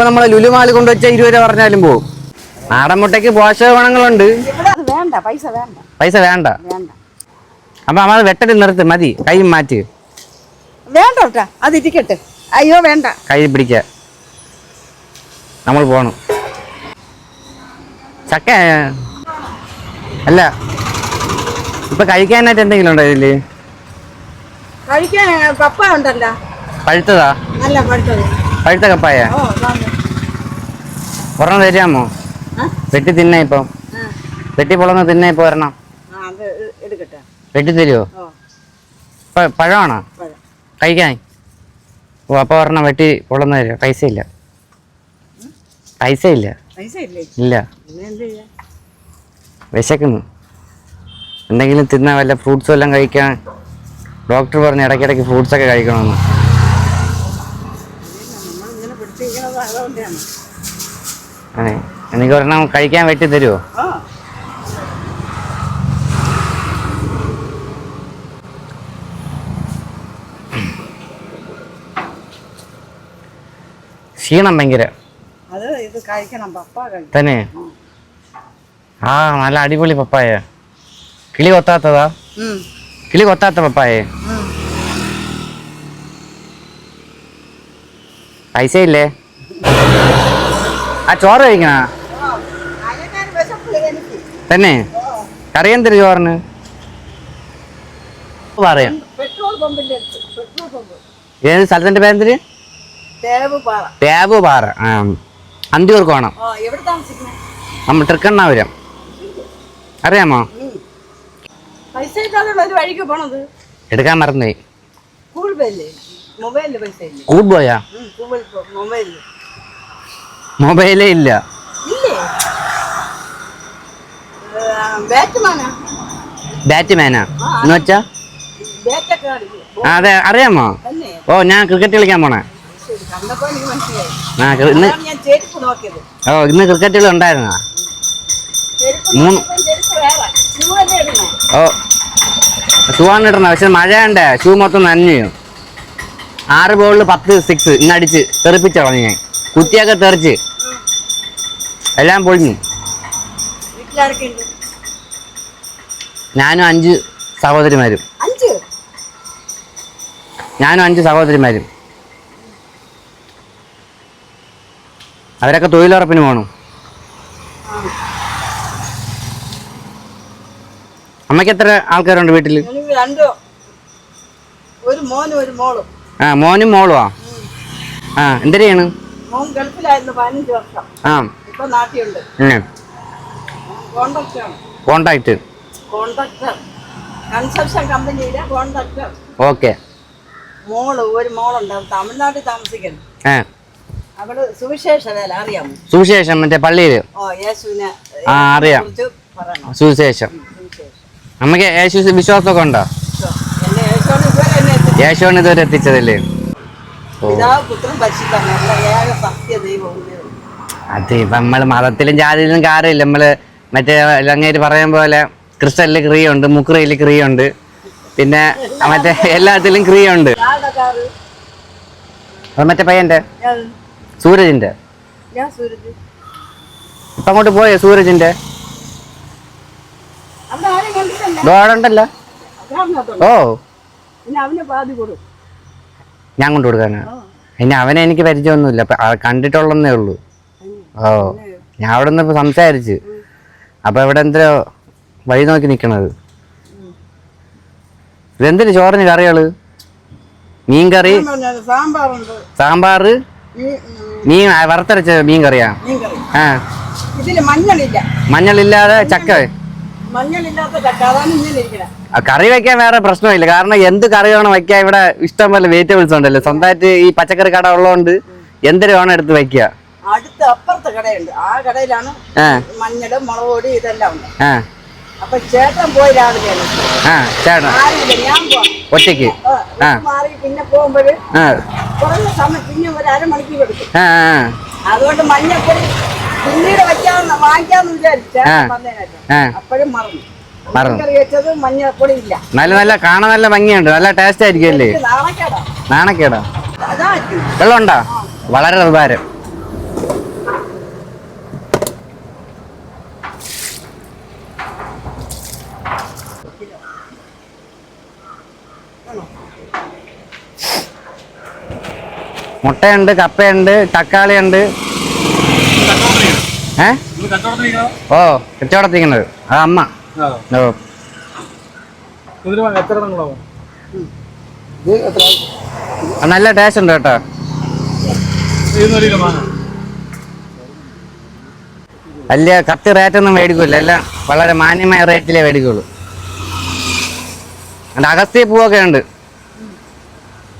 ഇപ്പൊ നമ്മളെ ലുലുമാൽ കൊണ്ടുവച്ച ഇരുപത് രൂപ പറഞ്ഞാലും പോകും നാടൻ മുട്ടയ്ക്ക് പോഷക ഗുണങ്ങളുണ്ട് പൈസ വേണ്ട. അപ്പൊ നമ്മൾ വെട്ടൽ നിർത്ത് മതി. കൈ മാറ്റി. വേണ്ട അത് ഇരിക്കട്ടെ. അയ്യോ വേണ്ട. കൈ പിടിക്ക. നമ്മൾ പോണം. ചക്ക അല്ല ഇപ്പൊ കഴിക്കാനായിട്ട് എന്തെങ്കിലും ഉണ്ടോ ഇതിൽ? കഴിക്കാൻ കപ്പ ഉണ്ടല്ലോ. പഴുത്തതാ? അല്ല പഴുത്തത്. പഴുത്ത കപ്പായ. ഒരെണ്ണം തരാമോ? വെട്ടി തിന്ന ഇപ്പൊ. വെട്ടി പൊളന്ന് തിന്ന ഇപ്പൊ ഒരെണ്ണം. വെട്ടി തരുമോ ഓ. പഴമാണോ? പഴം. കഴിക്കാൻ? ഓ അപ്പൊ ഒരെണ്ണം വെട്ടി പൊളന്ന് തരുമോ പൈസ ഇല്ല. പൈസ ഇല്ല. ഇല്ലേ. വിശക്കുന്നു. എന്തെങ്കിലും തിന്ന വല്ല ഫ്രൂട്ട്സും എല്ലാം കഴിക്കാൻ. ഡോക്ടർ പറഞ്ഞു ഇടയ്ക്കിടയ്ക്ക് ഫ്രൂട്ട്സ് ഒക്കെ കഴിക്കണമെന്ന് നമ്മൾ ഇങ്ങനെ പിടിച്ചിരിക്കുന്നത് അതുകൊണ്ടാണ് അതെ. എനിക്ക് ഒരെണ്ണം കഴിക്കാൻ വെട്ടി തരുമോ ക്ഷീണം ഭയങ്കര. തന്നെ? ആ. നല്ല അടിപൊളി പപ്പായ. കിളി കൊത്താത്തതാ. കിളി കൊത്താത്ത പപ്പായേ. പൈസ ഇല്ലേ ആ ചോറ് കഴിക്കണ? തന്നെ? കറി എന്തൊരു ചോറിന്? പറയാം. ഏത് സ്ഥലത്തിന്റെ പേരെന്തിര് തേവ് പാറ ആ എവിടെ താമസിക്കുന്നത് നമ്മൾ തൃക്കണ്ണാപുരം. അറിയാമോ? എടുക്കാൻ മറന്നുപോയി. കൂട് പോയാ മൊബൈലേ ഇല്ല. ബാറ്റ്മാനാ? എന്ന് വെച്ചാ? അതെ അറിയാമോ? ഓ ഞാൻ ക്രിക്കറ്റ് കളിക്കാൻ പോണേ. ആ ഇന്ന് ഓ ഇന്ന് ക്രിക്കറ്റ് കളി ഉണ്ടായിരുന്നാ മൂന്ന് ഓ ഷൂ ആണ് ഇടണ പക്ഷെ മഴയുണ്ട് ഷൂ മൊത്തം നനഞ്ഞു ആറ് ബോളിൽ പത്ത് സിക്സ് ഇന്നടിച്ച് അടിച്ച് കളഞ്ഞു ഞാൻ. കുത്തിയൊക്കെ തെറിച്ച്. എല്ലാം പൊളിഞ്ഞു ഞാനും അഞ്ച് സഹോദരിമാരും. അഞ്ച്? ഞാനും അഞ്ച് സഹോദരിമാരും. അവരൊക്കെ തൊഴിലുറപ്പിന് പോകണം അമ്മയ്ക്ക് എത്ര ആൾക്കാരുണ്ട് വീട്ടിൽ ഒരു മോനും ഒരു മോളും. ആ മോനും ആ എന്തിനാണ് മോൻ ഗൾഫിലായിരുന്നു പതിനഞ്ച് വർഷം. ആ. കോണ്ടാക്ട് കൺസ്ട്രക്ഷൻ കമ്പനിയിലെ കോൺട്രാക്ടർ. ഓക്കെ. മോൾ ഒരു മോളുണ്ട്. തമിഴ്നാട്ടിൽ താമസിക്കുന്നു. അവൾ സുവിശേഷ അറിയാമോ സുവിശേഷം മറ്റേ പള്ളിയിൽ? ഓ യേശുവിനെ ആ, അറിയാം. സുവിശേഷം. നമുക്ക് യേശു വിശ്വാസമൊക്കെ ഉണ്ടോ? യേശുവാണ് ഇതുവരെ എത്തിച്ചതല്ലേ? പിതാവ് പുത്രൻ പരിശുദ്ധമാണ് ഏക സത്യ ദൈവം അതെ ഇപ്പൊ നമ്മൾ മതത്തിലും ജാതിയിലും കാര്യമില്ല. നമ്മൾ മറ്റേ അങ്ങേര് പറയാൻ പോലെ ക്രിസ്റ്റലിൽ ക്രിയുണ്ട് മുക്രയിൽ ക്രിയുണ്ട് പിന്നെ മറ്റേ എല്ലാത്തിലും ക്രിയുണ്ട് അത് മറ്റേ പയ്യന്റെ? സൂരജിന്റെ? ഇപ്പൊ അങ്ങോട്ട് പോയോ സൂരജിന്റെ? അതിനകത്തുണ്ട് ഓ. ഞാൻ കൊണ്ടു കൊടുക്കാനാ? ആ. പിന്നെ അവനെ എനിക്ക് പരിചയമൊന്നുമില്ല. കണ്ടിട്ടുള്ളതേ ഉള്ളൂ. ഓ. ഞാൻ അവിടെ നിന്ന് സംസാരിച്ച്. അപ്പൊ ഇവിടെ എന്തോ വഴി നോക്കി നിക്കണത്? ഇതെന്തിനു ചോറിന് കറികൾ? മീൻ കറി സാമ്പാറ്? മീൻ വറുത്തരച്ച മീൻ കറിയാ ആ. മഞ്ഞളില്ലാതെ ചക്ക? കറി വെക്കാൻ വേറെ പ്രശ്നമില്ല. കാരണം എന്ത് കറി വേണം വെക്കാൻ ഇവിടെ ഇഷ്ടം പോലെ വെജിറ്റബിൾസ് ഉണ്ടല്ലോ. സ്വന്തമായിട്ട് ഈ പച്ചക്കറി കട ഉള്ളതുകൊണ്ട് എന്തൊരു വേണം എടുത്ത് വെക്കുക? അടുത്ത അപ്പുറത്തെ കടയുണ്ട്. ആ കടയിലാണ് മഞ്ഞട് മഞ്ഞൾ മുളക് പൊടി ഇതെല്ലാം ഉണ്ട്. അപ്പൊ ചേട്ടൻ പോയി രാവിലെ ഞാൻ ഒറ്റയ്ക്ക്. മാറി പിന്നെ പോകുമ്പോഴ് കുറഞ്ഞ സമയം പിന്നെ ഒരു അരമണിക്കൂർ എടുക്കും. അതുകൊണ്ട് മഞ്ഞപ്പൊടി പിന്നീട് വെക്കാന്ന് വാങ്ങിക്കാന്ന് വിചാരിച്ചാ അപ്പോഴും മറന്നു. നല്ല നല്ല കാണാൻ നല്ല ഭംഗിയുണ്ട്. നല്ല ടേസ്റ്റ് ആയിരിക്കും അല്ലേ നാണക്കേടാ. വെള്ളം ഉണ്ടോ വളരെ ഉപകാരം. മുട്ടയുണ്ട് കപ്പയുണ്ട് തക്കാളി ഉണ്ട് ഏ? ഓ കച്ചവടത്തിക്കുന്നത് അത് അമ്മ. ഓ. നല്ല ടേസ്റ്റ് ഉണ്ട് കേട്ടോ. അല്ല കത്ത് വാങ്ങാം വലിയ കത്തി റേറ്റ് ഒന്നും മേടിക്കൂല. എല്ലാം വളരെ മാന്യമായ റേറ്റിലേ മേടിക്കുള്ളൂ. അതിന്റെ അഗസ്ത്യ പൂവൊക്കെ ഉണ്ട്.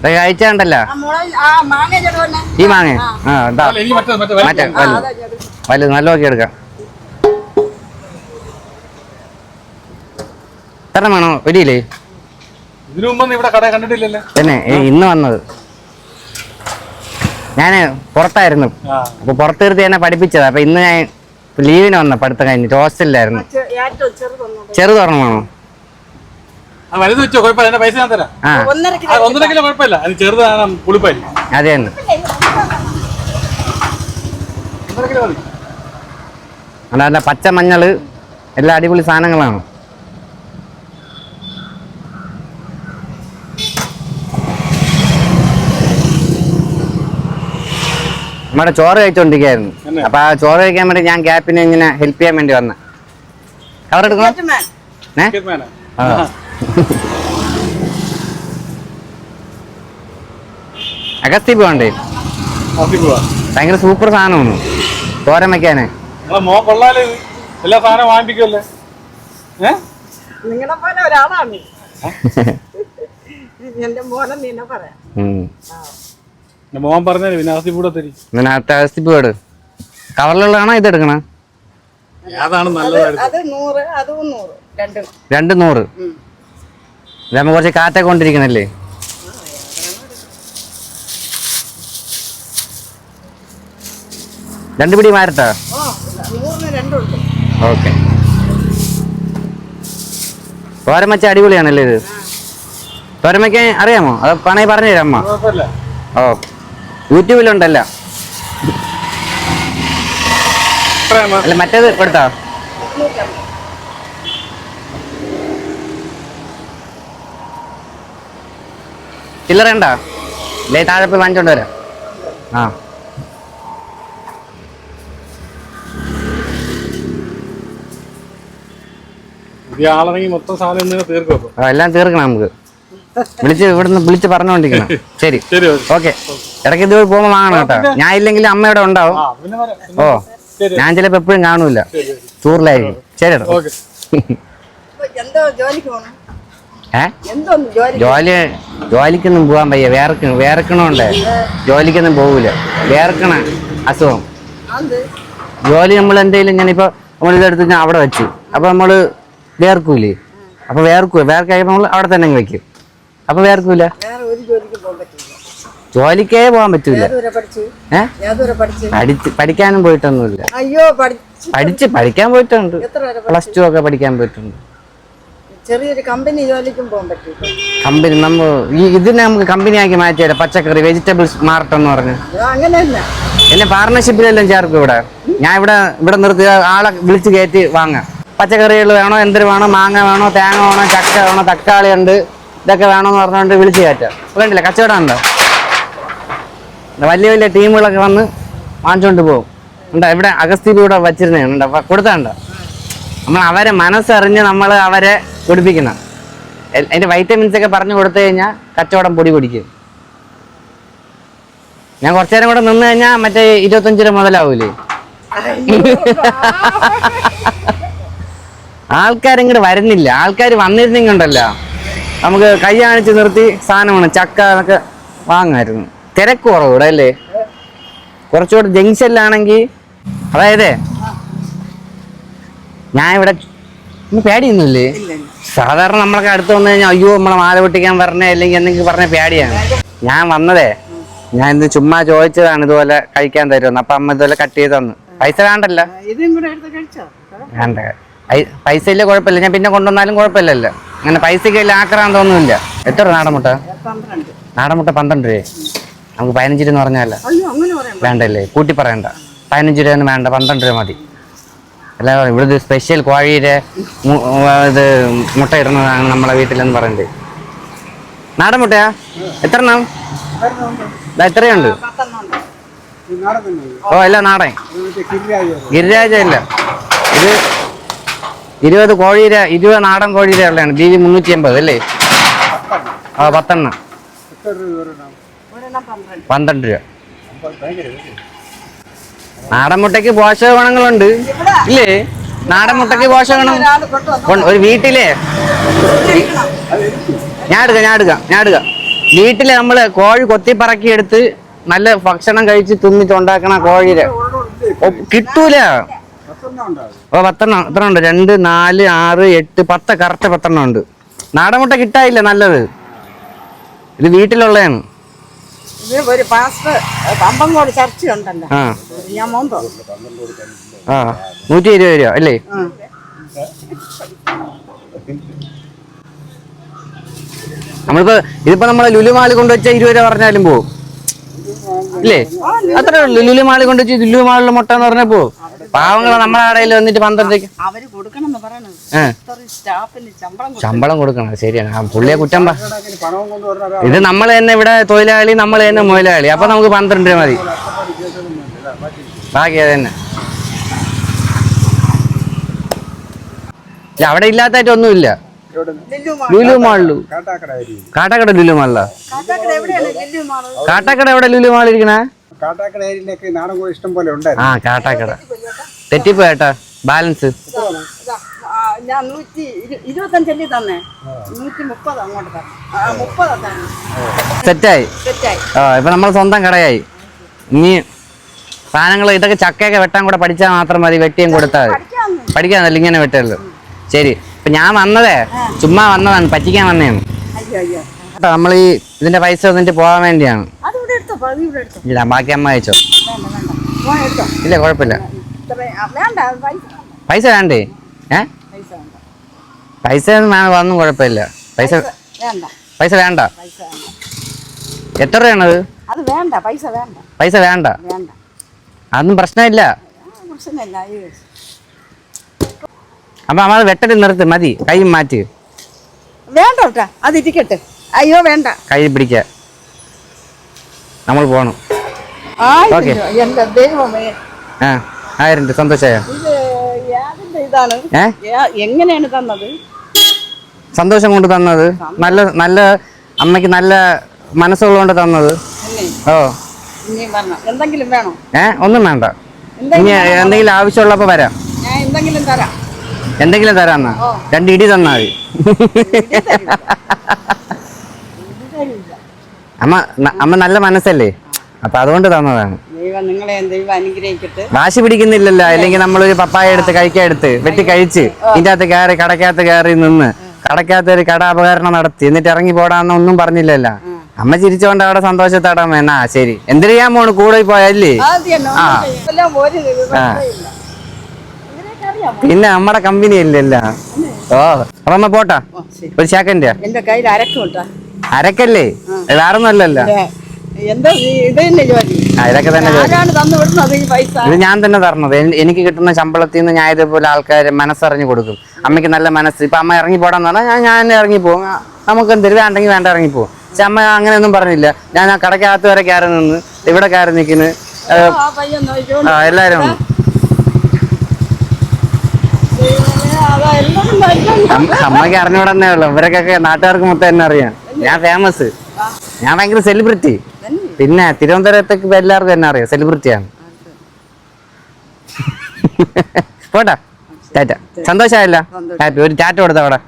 കഴിച്ചാണ്ടല്ലോ ഈ മാങ്ങ. ആ. മറ്റേ വലുത്. വലുത്. നല്ല നോക്കി എടുക്കാം. എത്ര വേണോ ഒരിയില്ലേ ഇതിനു മുമ്പ് ഇവിടെ കട കണ്ടിട്ടില്ലല്ലേ. തന്നെ ഇന്ന് വന്നത്. ഞാൻ പുറത്തായിരുന്നു. അപ്പൊ പുറത്ത് നിർത്തി എന്നെ പഠിപ്പിച്ചത്. അപ്പൊ ഇന്ന് ഞാൻ ലീവിന് വന്ന പഠിത്തം കഴിഞ്ഞിട്ട്. ഹോസ്റ്റലിലായിരുന്നു ചെ- വലുത് വെച്ചോ കുഴപ്പമില്ല. എന്റെ പൈസ ഞാൻ തരാം. ആ. ഒന്നര കിലോ ഒന്നര കിലോ കുഴപ്പമില്ല. അത് ചെറുതാണ് പുളിപ്പായി അതെ തന്നെ ഒന്നര കിലോ മതി അതാ പച്ച മഞ്ഞൾ എല്ലാ അടിപൊളി സാധനങ്ങളാണ്. നമ്മുടെ ചോറ് കഴിച്ചോണ്ടിരിക്കായിരുന്നു? അപ്പൊ ആ ചോറ് കഴിക്കാൻ വേണ്ടി ഞാൻ ഗ്യാപ്പിനെ ഇങ്ങനെ ഹെൽപ്പ് ചെയ്യാൻ വേണ്ടി വന്ന. കവർ എടുക്കണം. ഏ? ആ. അഗസ്തി പോകണ്ടേ ഭയങ്കര സൂപ്പർ സാധനമാണ്. തോരൻ വെക്കാന്. മോ കൊള്ളാൽ. ഇത്. എല്ലാ സാധനവും വാങ്ങിപ്പിക്കുമല്ലേ ഏ? നിങ്ങളെ പോലെ ഒരാളാണ്. എന്റെ മോനെ നിന്നെ പറയാം. മോൻ വിനാസി തരി. പോട് കവറിലുള്ളതാണോ ഇത് എടുക്കണ അതാണ് അത് നല്ലതായിട്ട്. അത് നൂറ് അതും നൂറ്. രണ്ടും. രണ്ട് നൂറ്. ഉം. ഇതാകുമ്പോ കുറച്ച് കാറ്റൊക്കെ കൊണ്ടിരിക്കണല്ലേ? രണ്ട് പിടി മാരട്ടോ ഓക്കെ. തോരൻ വെച്ച അടിപൊളിയാണല്ലേ ഇത്? തോരൻ അറിയാമോ? അത് പണി പറഞ്ഞു തരാം അമ്മ? ഓ. യൂട്യൂബിലുണ്ടല്ലോ. അല്ല മറ്റേത് കൊടുത്താ? ചില്ലറ ഉണ്ടോ? ഇല്ലേ താഴെ പോയി വാങ്ങിച്ചോണ്ട് വരാം. ആ. മൊത്തം സാധനം തീർക്കും എല്ലാം തീർക്കണം നമുക്ക്. വിളിച്ച് ഇവിടുന്ന് വിളിച്ച് പറഞ്ഞുകൊണ്ടിരിക്കണം ശരി. ഓക്കെ. ഇടയ്ക്ക് ഇത് പോകുമ്പോൾ വാങ്ങണം കേട്ടോ. ഞാൻ ഇല്ലെങ്കിൽ അമ്മ ഇവിടെ ഉണ്ടാവും. ഓ ഞാൻ ചിലപ്പോ എപ്പോഴും കാണൂല. ചൂറിലായിരിക്കും ടൂറിലായിരിക്കും. ശരി കേട്ടോ ജോലി? ജോലി ജോലിക്കൊന്നും പോകാൻ വയ്യ. വേർക്ക വേർക്കണോണ്ടേ ജോലിക്കൊന്നും പോകൂല വേർക്കണ അസുഖം. ജോലി നമ്മൾ എന്തെങ്കിലും ഇങ്ങനെ നമ്മൾ നമ്മളിതെടുത്ത് ഞാൻ അവിടെ വെച്ചു. അപ്പോൾ നമ്മൾ വേർക്കൂലേ? അപ്പോൾ വേർക്കൂ വേർക്കഴിയുമ്പോൾ നമ്മൾ അവിടെ തന്നെ വെക്കും. അപ്പോൾ വേർക്കൂല? ജോലിക്ക് പോകാൻ പറ്റൂല. പഠിച്ചു? പഠിക്കാനും പോയിട്ടൊന്നുമില്ല. അയ്യോ പഠിച്ചു. പഠിക്കാൻ പോയിട്ടുണ്ട്. പ്ലസ് ടു ഒക്കെ പഠിക്കാൻ പോയിട്ടുണ്ട്. ചെറിയൊരു കമ്പനി ജോലിക്കും പോകാൻ പറ്റും. കമ്പനി നമ്മ ഈ ഇതിനെ നമുക്ക് കമ്പനിയാക്കി മാറ്റിയാലോ പച്ചക്കറി വെജിറ്റബിൾസ് മാർട്ട് എന്ന് പറഞ്ഞു. അങ്ങനെയല്ല എന്നെ പാർട്ണർഷിപ്പിലെല്ലാം ചേർക്കും ഇവിടെ. ഞാൻ ഇവിടെ ഇവിടെ നിർത്തി ആളെ വിളിച്ച് കയറ്റി വാങ്ങാം. പച്ചക്കറികൾ വേണോ എന്തൊരു വേണോ മാങ്ങ വേണോ തേങ്ങ വേണോ ചക്ക വേണോ തക്കാളി ഉണ്ട് ഇതൊക്കെ വേണമെന്ന് പറഞ്ഞുകൊണ്ട് വിളിച്ച് കയറ്റാം. വേണ്ടില്ല കച്ചവടം ഉണ്ടോ? വലിയ വലിയ ടീമുകളൊക്കെ വന്ന് വാങ്ങിച്ചുകൊണ്ട് പോകും. ഉണ്ടോ? ഇവിടെ അഗസ്തിയിലൂടെ വച്ചിരുന്നേ ഉണ്ടോ? കൊടുത്താണ്ടോ നമ്മൾ അവരെ മനസ്സറിഞ്ഞ് നമ്മൾ അവരെ കുടിപ്പിക്കണം അതിന്റെ വൈറ്റമിൻസ് ഒക്കെ പറഞ്ഞു കൊടുത്തു കഴിഞ്ഞാൽ കച്ചവടം പൊടി പിടിക്കും. ഞാൻ കുറച്ചു നേരം കൂടെ നിന്ന് കഴിഞ്ഞാൽ മറ്റേ ഇരുപത്തഞ്ച് രൂപ മുതലാവൂലേ? ആൾക്കാരിങ്ങോട്ട് വരുന്നില്ല. ആൾക്കാർ വന്നിരുന്നെങ്കിൽ ഉണ്ടല്ലോ നമുക്ക് കൈ കാണിച്ച് നിർത്തി സാധനമാണ്. ചക്ക എന്നൊക്കെ വാങ്ങായിരുന്നു. തിരക്ക് കുറവ് ഇവിടെ അല്ലേ? കുറച്ചുകൂടെ ജംഗ്ഷനിലാണെങ്കിൽ അതായത് ഞാൻ ഇവിടെ പേടിയൊന്നുമില്ലേ? സാധാരണ നമ്മളൊക്കെ അടുത്ത് വന്നു കഴിഞ്ഞാൽ അയ്യോ നമ്മളെ മാല പൊട്ടിക്കാൻ പറഞ്ഞേ അല്ലെങ്കിൽ എന്തെങ്കിലും പറഞ്ഞ പേടിയാണ്. ഞാൻ വന്നതേ ഞാൻ ഇന്ന് ചുമ്മാ ചോദിച്ചതാണ് ഇതുപോലെ കഴിക്കാൻ തരുമെന്ന്. അപ്പൊ അമ്മ ഇതുപോലെ കട്ട് ചെയ്ത് തന്നു. പൈസ വേണ്ടല്ലേ. വേണ്ട. പൈസ ഇല്ല കുഴപ്പമില്ല. ഞാൻ പിന്നെ കൊണ്ടുവന്നാലും കുഴപ്പമില്ലല്ലോ. അങ്ങനെ പൈസക്ക് ഇല്ല തോന്നുന്നില്ല എത്ര നാടൻ മുട്ട? പന്ത്രണ്ട്. നാടൻ മുട്ട പന്ത്രണ്ട് രൂപ നമുക്ക് പതിനഞ്ച് രൂപ എന്ന് പറഞ്ഞാലേ? വേണ്ടല്ലേ. കൂട്ടി പറയണ്ട. പതിനഞ്ച് രൂപ ഒന്നും വേണ്ട. പന്ത്രണ്ട് രൂപ മതി. അല്ല ഇവിടെ സ്പെഷ്യൽ കോഴിയുടെ ഇത് മുട്ട ഇടുന്നതാണ് നമ്മളെ വീട്ടിലെന്ന് പറയുന്നത് നാടൻ മുട്ടയാ? എത്ര എണ്ണം. എത്രയുണ്ട് ഓ അല്ല നാടൻ. ഗിരിരാജ ഇല്ല ഇത് ഇരുപത് കോഴിര ഇരുപത് നാടൻ കോഴിര ഉള്ളതാണ്. ബി ജി മുന്നൂറ്റി എൺപത് അല്ലേ? ആ പത്തെണ്ണം. പന്ത്രണ്ട് രൂപ. നാടൻ മുട്ടയ്ക്ക് പോഷക ഗുണങ്ങളുണ്ട് ഇല്ലേ നാടൻ മുട്ടയ്ക്ക് പോഷക ഗുണം. ഒരു വീട്ടിലെ? ഞാൻ എടുക്കാം ഞാൻ എടുക്കാം ഞാൻ എടുക്കാം. വീട്ടിലെ നമ്മൾ കോഴി കൊത്തിപ്പറക്കി എടുത്ത് നല്ല ഭക്ഷണം കഴിച്ച് തിന്നിട്ട് ഉണ്ടാക്കണ കോഴിയുടെ. കിട്ടൂല. ഓ പത്തെണ്ണം എത്ര ഉണ്ട്. രണ്ട് നാല് ആറ് എട്ട് പത്ത് കറക്റ്റ് പത്തെണ്ണം ഉണ്ട്. നാടൻ മുട്ട കിട്ടായില്ല നല്ലത്. ഇത് വീട്ടിലുള്ളതാണ്. ഇത് ഒരു പാസ്റ്റർ പമ്പങ്കോട് ചർച്ച ഉണ്ടല്ലോ ഞാൻ മോന്തോ ആ നൂറ്റി ഇരുപത് രൂപ അല്ലേ? നമ്മളിപ്പോ ഇതിപ്പോ നമ്മളെ ലുലുമാളി കൊണ്ടുവച്ച ഇരുപത് രൂപ പറഞ്ഞാലും പോവും. അല്ലേ? അത്രേ ഉള്ളൂ. ലുലുമാളി കൊണ്ടുവച്ച് ലുലുമാളിലെ മുട്ട എന്ന് പറഞ്ഞപ്പോ പാവങ്ങളെ നമ്മളെ കടയിൽ വന്നിട്ട് പന്ത്രണ്ടേക്ക് അവർ കൊടുക്കണം ശമ്പളം കൊടുക്കണം. ശരിയാണ്. ആ പുള്ളിയെ കുറ്റം ഇത് നമ്മൾ തന്നെ ഇവിടെ തൊഴിലാളി നമ്മൾ തന്നെ മുതലാളി. അപ്പൊ നമുക്ക് പന്ത്രണ്ട് രൂപ മതി. ബാക്കി അത് തന്നെ. ഇല്ല, അവിടെ ഇല്ലാത്തായിട്ട് ഒന്നുമില്ല. ലുലു മാളിലു കാട്ടാക്കട ലുലു മാളിലാ കാട്ടാക്കട എവിടെ ലുലു മാളിരിക്കണേ കാട്ടാക്കട നാടൻ ഇഷ്ടം പോലെ ഉണ്ടായിരുന്നു. ആ കാട്ടാക്കട. തെറ്റിപ്പോയേട്ടാ ബാലൻസ്. ഇതാ, ആ, ഞാൻ നൂറ്റി ഇരു- ഇരുപത്തഞ്ചല്ലേ തന്നെ? നൂറ്റി മുപ്പത് അങ്ങോട്ട് തരണം ആ, മുപ്പത് തന്നെ. സെറ്റായി. സെറ്റായി. ആ ഇപ്പൊ നമ്മൾ സ്വന്തം കടയായി. ഇനി സാധനങ്ങൾ ഇതൊക്കെ ചക്കയൊക്കെ വെട്ടാൻ കൂടെ പഠിച്ചാൽ മാത്രം മതി വെട്ടിയും കൊടുത്താൽ മതി. പഠിക്കാന്നല്ല ഇങ്ങനെ വെട്ടല്ലോ ശരി. ഇപ്പൊ ഞാൻ വന്നതേ ചുമ്മാ വന്നതാണ് പറ്റിക്കാൻ വന്നതാണ്. അയ്യോ കേട്ടോ നമ്മൾ ഈ ഇതിന്റെ പൈസ വന്നിട്ട് പോകാൻ വേണ്ടിയാണ്. ഇല്ല ബാക്കി അമ്മ അയച്ചോ. ഇല്ല കുഴപ്പമില്ല. പൈസ വേണ്ട. ഏ? പൈസ ഒന്നും കുഴപ്പമില്ല. പൈസ പൈസ വേണ്ട. എത്ര രൂപയാണത് അത്? വേണ്ട പൈസ വേണ്ട. പൈസ വേണ്ട. അതൊന്നും പ്രശ്നമില്ല. അപ്പൊ അമ്മ വെട്ടൽ നിർത്ത് മതി. കൈ മാറ്റി. വേണ്ട അത് ഇരിക്കട്ടെ. അയ്യോ വേണ്ട. കൈ പിടിക്ക. നമ്മൾ പോണം. ഓക്കെ. ദൈവമേ. ആ. ആയിരം സന്തോഷായോ? ഇതാണ്. എങ്ങനെയാണ് തന്നത്? സന്തോഷം കൊണ്ട് തന്നത്. നല്ല നല്ല അമ്മയ്ക്ക് നല്ല മനസ്സുള്ളതുകൊണ്ട് തന്നത്. ഓ. എന്തെങ്കിലും വേണോ? ഏ ഒന്നും വേണ്ട. ഇനി എന്തെങ്കിലും ആവശ്യമുള്ളപ്പോ വരാം. എന്തെങ്കിലും തരാം. എന്തെങ്കിലും തരാന്നാ? രണ്ട് ഇടി തന്നാ മതി. അമ്മ അമ്മ നല്ല മനസ്സല്ലേ? അപ്പൊ അതുകൊണ്ട് തന്നതാണ്. ദൈവം നിങ്ങളെ ദൈവം അനുഗ്രഹിക്കട്ടെ. വാശി പിടിക്കുന്നില്ലല്ലോ. അല്ലെങ്കിൽ നമ്മളൊരു പപ്പായ എടുത്ത് കഴിക്കാൻ എടുത്ത് വെട്ടി കഴിച്ച്. ഇതിന്റെ അകത്ത് കയറി കടക്കകത്ത് കയറി നിന്ന് കടക്കകത്ത് ഒരു കട അപകരണം നടത്തി. എന്നിട്ട് ഇറങ്ങി പോടാന്ന് ഒന്നും പറഞ്ഞില്ലല്ലോ. അമ്മ ചിരിച്ചോണ്ട് അവിടെ സന്തോഷത്തോടെ എന്നാ ശരി. എന്തിനു ചെയ്യാൻ പോണ് കൂടെ പോയല്ലേ ആ. പിന്നെ നമ്മടെ കമ്പനി അല്ലല്ല ഓ അപ്പൊ അമ്മ പോട്ടാ? ഒരു സെക്കൻഡ് എന്റെ കയ്യിൽ അരക്കും അരക്കല്ലേ? വേറൊന്നും അല്ലല്ലോ എന്താ ഇത് തന്നെ ജോലി? ആ, ഇതൊക്കെ തന്നെ ജോലി. ആരാണ് തന്നു വിടുന്നത് ഈ പൈസ? ഇത് ഞാൻ തന്നെ തരണത്. എൻ- എനിക്ക് കിട്ടുന്ന ശമ്പളത്തിൽ നിന്ന് ഞാൻ ഇതേപോലെ ആൾക്കാര് മനസ്സറിഞ്ഞു കൊടുക്കും. അമ്മയ്ക്ക് നല്ല മനസ്സ്. ഇപ്പൊ അമ്മ ഇറങ്ങി പോടാന്ന് പറഞ്ഞാൽ ഞാൻ ഞാൻ ഇറങ്ങി പോകും. ആ, നമുക്ക് എന്തൊരു വേണ്ടെങ്കിൽ വേണ്ട ഇറങ്ങി പോകും. പക്ഷെ അമ്മ അങ്ങനെയൊന്നും പറഞ്ഞില്ല. ഞാൻ ആ കടക്കകത്ത് വരെ കയറി നിന്ന് ഇവിടെ കയറി നിൽക്കുന്നു. ആ പയ്യൻ നോക്കിക്കോണ്ട് ആ എല്ലാവരും അതാ. അമ്മ- അമ്മയ്ക്ക് ഉള്ളു. ഇവരൊക്കെ നാട്ടുകാർക്ക് മൊത്തം എന്നെ അറിയാം. ഞാൻ ഫേമസ് ഞാൻ ഭയങ്കര സെലിബ്രിറ്റി. പിന്നെ തിരുവനന്തപുരത്തേക്ക് എല്ലാവർക്കും എന്നെ അറിയാം സെലിബ്രിറ്റിയാണ് പോട്ടെ. ടാറ്റ. സന്തോഷമായല്ല? ഹാപ്പി ഒരു ടാറ്റ കൊടുത്ത അവിടെ?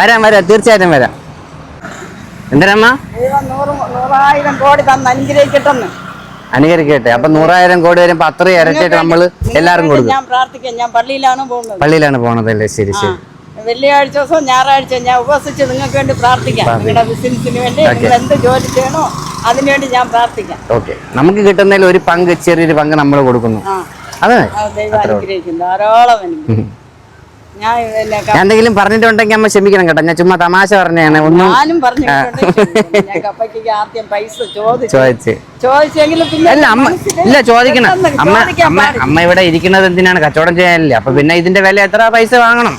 വരാം വരാം. തീർച്ചയായിട്ടും വരാം. എന്തിനമ്മ ദൈവം നൂറ് നൂറായിരം കോടി തന്ന് അനുഗ്രഹിക്കട്ടെന്ന്. അനുകരിക്കട്ടെ അപ്പൊ നൂറായിരം കോടി വരുമ്പോ അത്രയും ഇരട്ടിയായിട്ട് നമ്മൾ എല്ലാരും കൊടുക്കും. ഞാൻ പ്രാർത്ഥിക്കാം. ഞാൻ പള്ളിയിലാണ് പോകുന്നത്. പള്ളിയിലാണ് പോണതല്ലേ ശരി ശരി. വെള്ളിയാഴ്ച ദിവസം ഞായറാഴ്ച ഞാൻ ഉപവസിച്ച് നിങ്ങൾക്ക് വേണ്ടി പ്രാർത്ഥിക്കാം. നിങ്ങളുടെ ബിസിനസിന് വേണ്ടി നിങ്ങൾ എന്ത് ജോലി ചെയ്യണോ അതിനുവേണ്ടി ഞാൻ പ്രാർത്ഥിക്കാം. ഓക്കെ നമുക്ക് കിട്ടുന്നതിൽ ഒരു പങ്ക് ചെറിയൊരു പങ്ക് നമ്മൾ കൊടുക്കുന്നു. അതെ ധാരാളം ഞാൻ എന്തെങ്കിലും പറഞ്ഞിട്ടുണ്ടെങ്കിൽ അമ്മ ക്ഷമിക്കണം കേട്ടോ. ഞാൻ ചുമ്മാ തമാശ പറഞ്ഞാണ് ഒന്നും ഞാനും ആദ്യം പൈസ ചോദിച്ചു. ഇല്ല ചോദിക്കണം. അമ്മ അമ്മ അമ്മ ഇവിടെ ഇരിക്കുന്നത് എന്തിനാണ്? കച്ചവടം ചെയ്യാനില്ല? അപ്പൊ പിന്നെ ഇതിന്റെ വില എത്ര? പൈസ വാങ്ങണം.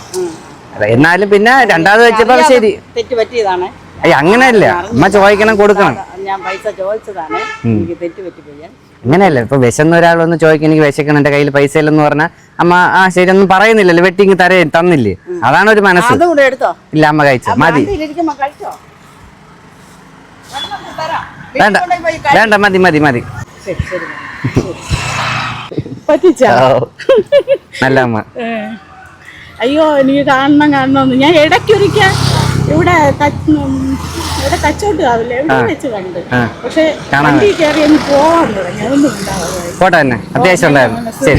എന്നാലും പിന്നെ രണ്ടാമത് വെച്ചപ്പോ ശരി. തെറ്റ് പറ്റിയതാണ് അയ്യ അങ്ങനെയല്ല അമ്മ ചോദിക്കണം കൊടുക്കണം. ഞാൻ പൈസ ചോദിച്ചതാണ്. എനിക്ക് തെറ്റ് പറ്റിപ്പോയി അങ്ങനെയല്ല ഇപ്പൊ വിശന്ന ഒരാൾ വന്ന് ചോദിക്കാൻ എനിക്ക് വിശക്കണം എന്റെ കയ്യിൽ പൈസ ഇല്ലെന്ന് പറഞ്ഞാൽ അമ്മ ആ ശരി ഒന്നും പറയുന്നില്ലല്ലോ വെട്ടിങ് തരേ തന്നില്ലേ? അതാണ് ഒരു മനസ്സ്. ഇല്ല അമ്മ കഴിച്ചു? മതി. വേണ്ട. വേണ്ട മതി മതി മതി. നല്ല അമ്മ. അയ്യോ എനിക്ക് കാണണം കാണണമെന്ന്. ഞാൻ ഇടയ്ക്കൊരിക്കൽ ഇവിടെ ഇവിടെ കച്ചോട്ട് കാവില്ല എവിടെ വെച്ച് കണ്ട്. പക്ഷെ വണ്ടി കയറി ഒന്ന് പോവാൻ തുടങ്ങി. അതൊന്നും ഉണ്ടാവുക പോട്ടെ തന്നെ. അത്യാവശ്യം ഉണ്ടായിരുന്നു. ശരി.